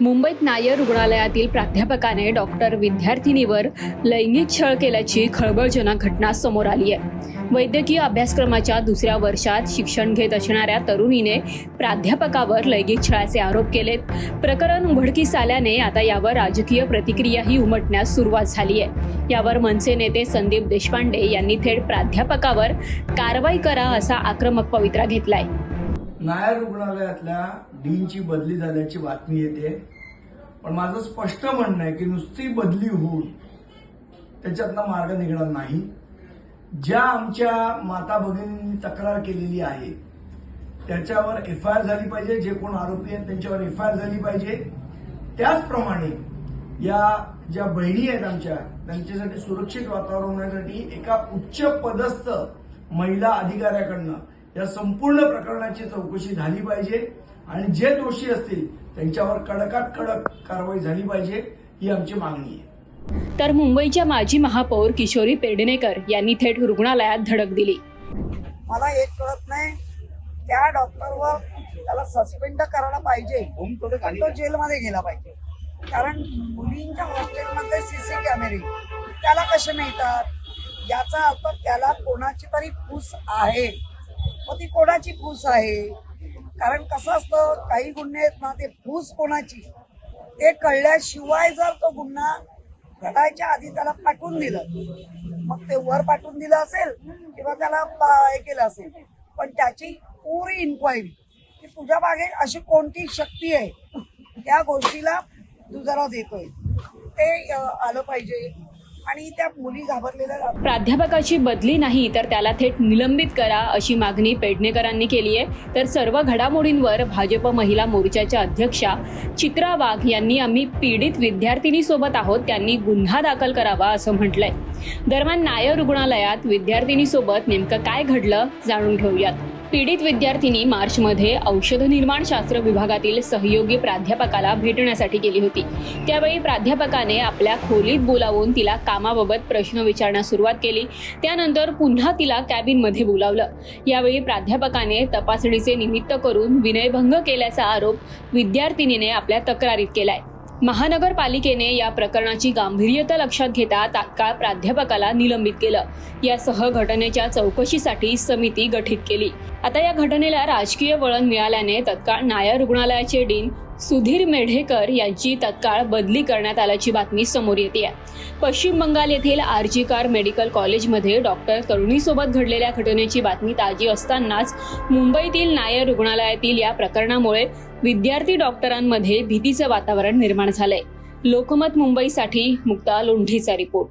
मुंबईत नायर रुग्णालयातील प्राध्यापकाने डॉक्टर विद्यार्थिनीवर लैंगिक छळ केल्याची खळबळजनक घटना समोर आली आहे. वैद्यकीय अभ्यासक्रमाच्या दुसऱ्या वर्षात शिक्षण घेत असणाऱ्या तरुणीने प्राध्यापकावर लैंगिक छळाचे आरोप केलेत. प्रकरण उघडकीस आल्याने आता यावर राजकीय प्रतिक्रियाही उमटण्यास सुरुवात झाली आहे. यावर मनसे नेते संदीप देशपांडे यांनी थेट प्राध्यापकावर कारवाई करा असा आक्रमक पवित्रा घेतलाय. नायर रुग्णालयातल्या डीनची बदली झाल्याची बातमी येते. पण माझं स्पष्ट म्हणणं आहे की नुसती बदली होऊन त्याच्यातनं मार्ग निघणार नाही. ज्या आमच्या माता भगिनींनी तक्रार केलेली आहे त्याच्यावर एफ आय आर झाली पाहिजे जे कोण आरोपी आहेत त्यांच्यावर एफ आय आर झाली पाहिजे. त्याचप्रमाणे या ज्या बहिणी आहेत आमच्या त्यांच्यासाठी सुरक्षित वातावरण होण्यासाठी एका उच्च पदस्थ महिला अधिकाऱ्याकडनं या संपूर्ण प्रकरणाची चौकशी झाली पाहिजे. आणि जे दोषी असतील त्यांच्यावर कडकात कडक कारवाई झाली पाहिजे ही आमची मागणी आहे. तर मुंबईच्या माजी महापौर किशोरी पेडणेकर यांनी थेट रुग्णालयात धडक दिली. मला एक कळत नाही त्या डॉक्टरवर त्याला सस्पेंड करायला पाहिजे. तो जेलमध्ये गेला पाहिजे. कारण मुलींच्या हॉस्टेलमध्ये सीसी कॅमेरे त्याला कसे मिळतात? याचा अर्थ त्याला कोणाची तरी फूस आहे. मग ती कोणाची फूस आहे? कारण कसं असतं काही गुन्हे आहेत ना ते फूस कोणाची? ते कळल्याशिवाय जर तो गुन्हा घडायच्या आधी त्याला पाठवून दिलं मग ते वर पाठवून दिलं असेल किंवा त्याला हे केलं असेल. पण त्याची पुरी इन्क्वायरी की तुझ्या मागे अशी कोणती शक्ती आहे? त्या गोष्टीला दुजारा देतोय. ते आलं पाहिजे. आणि त्या मुली घाबरलेल्या प्राध्यापकाची बदली नाही तर त्याला थेट निलंबित करा अशी मागणी पेडणेकरांनी केली आहे. तर सर्व घडामोडींवर भाजप महिला मोर्चाच्या अध्यक्षा चित्रा वाघ यांनी आम्ही पीडित विद्यार्थिनीसोबत आहोत त्यांनी गुन्हा दाखल करावा असं म्हटलंय. दरम्यान नायर रुग्णालयात विद्यार्थिनीसोबत नेमकं काय घडलं जाणून घेऊयात. पीडित विद्यार्थिनी मार्चमध्ये औषध निर्माण शास्त्र विभागातील सहयोगी प्राध्यापकाला भेटण्यासाठी गेली होती. त्यावेळी प्राध्यापकाने आपल्या खोलीत बोलावून तिला कामाबाबत प्रश्न विचारण्यास सुरुवात केली. त्यानंतर पुन्हा तिला कॅबिनमध्ये बोलावलं. यावेळी प्राध्यापकाने तपासणीचे निमित्त करून विनयभंग केल्याचा आरोप विद्यार्थिनीने आपल्या तक्रारीत केलाय. महानगरपालिकेने या प्रकरणाची गांभीर्यता लक्षात घेता तात्काळ प्राध्यापकाला निलंबित केलं. यासह घटनेच्या चौकशीसाठी समिती गठीत केली. आता या घटनेला राजकीय वळण मिळाल्याने तत्काळ नायर रुग्णालयाचे डीन सुधीर मेढेकर यांची तत्काळ बदली करण्यात आल्याची बातमी समोर येते. आहे पश्चिम बंगाल येथील आरजी कार मेडिकल कॉलेजमध्ये डॉक्टर तरुणीसोबत घडलेल्या घटनेची बातमी ताजी असतानाच मुंबईतील नायर रुग्णालयातील या प्रकरणामुळे विद्यार्थी डॉक्टरांमध्ये भीतीचं वातावरण निर्माण झालंय. लोकमत मुंबईसाठी मुक्ता लोंढेचा रिपोर्ट.